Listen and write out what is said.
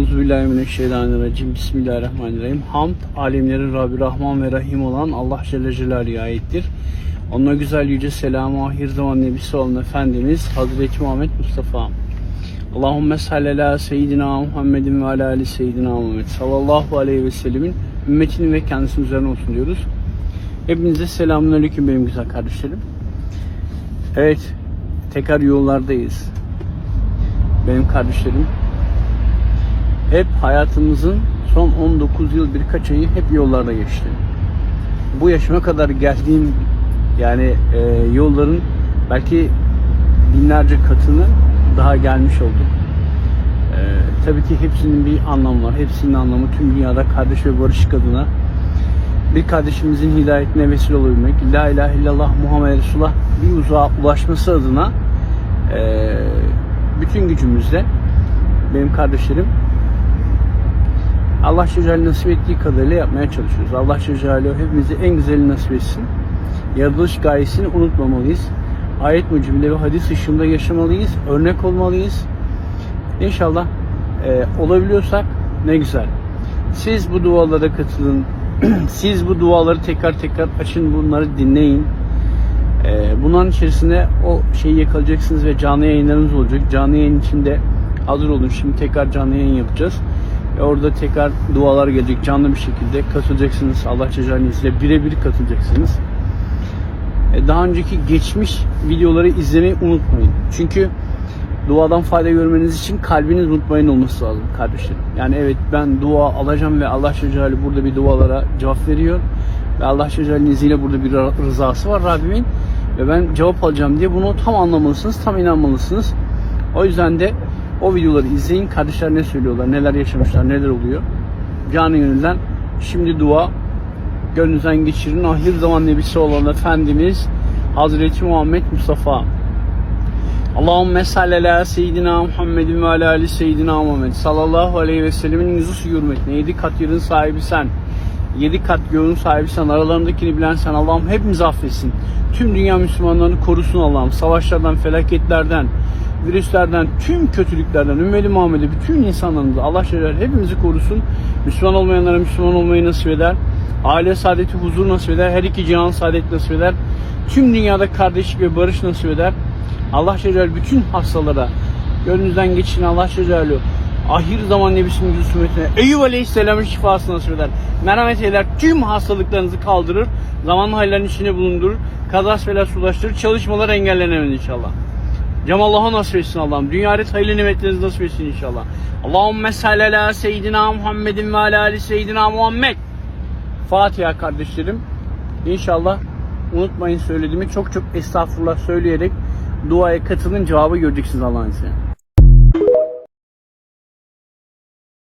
Euzubillahimineşşeytanirracim. Bismillahirrahmanirrahim. Hamd, alemlerin Rabbi Rahman ve Rahim olan Allah Celle Celaluhu'ya aittir. Onunla güzel yüce selamı ahir zaman nebisi olan Efendimiz Hazreti Muhammed Mustafa. Allahümme salli ala seyyidina Muhammedin ve ala ali seyyidina Muhammed sallallahu aleyhi ve sellemin ümmetinin ve kendisinin üzerine olsun diyoruz. Hepinize selamun aleyküm benim güzel kardeşlerim. Evet, tekrar yollardayız. Benim kardeşlerim hep hayatımızın son 19 yıl birkaç ayı hep yollarda geçti. Bu yaşıma kadar geldiğim yani e, yolların belki binlerce katını daha gelmiş olduk. E, tabii ki hepsinin bir anlamı var. Hepsinin anlamı tüm dünyada kardeş ve barışık adına bir kardeşimizin hidayetine vesile olabilmek, La ilahe illallah Muhammed Resulullah bir uzağa ulaşması adına e, bütün gücümüzle benim kardeşlerim Allah Celle nasip ettiği kadarıyla yapmaya çalışıyoruz. Allah Celle hepimize en güzelini nasip etsin. Yaratılış gayesini unutmamalıyız. Ayet mucibinde ve hadis ışığında yaşamalıyız. Örnek olmalıyız. İnşallah e, olabiliyorsak ne güzel. Siz bu dualara katılın. Siz bu duaları tekrar tekrar açın. Bunları dinleyin. E, bunların içerisinde o şeyi yakalayacaksınız ve canlı yayınlarımız olacak. Canlı yayın içinde hazır olun. Şimdi tekrar canlı yayın yapacağız. Ve orada tekrar dualar gelecek canlı bir şekilde katılacaksınız. Allah izniyle birebir katılacaksınız. E, Daha önceki geçmiş videoları izlemeyi unutmayın. Çünkü duadan fayda görmeniz için kalbiniz mutmain olması lazım kardeşlerim. Yani evet ben dua alacağım ve Allah Celle burada bir dualara cevap veriyor. Ve Allah Celle'nin izniyle burada bir rızası var Rabbimin. Ve ben cevap alacağım diye bunu tam anlamalısınız, tam inanmalısınız. O yüzden de o videoları izleyin. Kardeşler ne söylüyorlar, neler yaşamışlar, neler oluyor. Canı gönülden şimdi dua gönlünüzden geçirin. Ahir zaman nebisi olan Efendimiz Hazreti Muhammed Mustafa. Allahümme salli ala seyyidina Muhammedin ve ala ali seyyidina Muhammed sallallahu aleyhi ve sellemin nüzus hürmetine yedi kat yerin sahibi sen. Yedi kat göğün sahibi sen. Aralarındakini bilen sen. Allah'ım hepimizi affetsin. Tüm dünya Müslümanlarını korusun Allah'ım. Savaşlardan, felaketlerden, virüslerden, tüm kötülüklerden, ümmeti Muhammed'e bütün insanlarımızı Allah Celle hepimizi korusun. Müslüman olmayanlara Müslüman olmayı nasip eder. Aile saadeti, huzur nasip eder. Her iki cihan saadet nasip eder. Tüm dünyada kardeşlik ve barış nasip eder. Allah Celle bütün hastalara gönlünüzden geçin Allah Celle ahir zaman nebisinin yüz hürmetine Eyüp Aleyhisselam'ın şifasını nasip eder. Merhamet eder. Tüm hastalıklarınızı kaldırır. Zamanlı hallerin içine bulundurur. Kazas bela sulaştırır. Çalışmalar engellenemez inşallah. Cem Allah'a nasip etsin Allah'ım. Dünya ahiret hayırlı nimetlerinizi nasip etsin inşallah. Allahümme salli ala seyyidina Muhammedin ve ala ali seyyidina Muhammed. Fatiha kardeşlerim. İnşallah unutmayın söylediğimi çok çok estağfurullah söyleyerek duaya katılın cevabı göreceksiniz Allah'ın izniyle.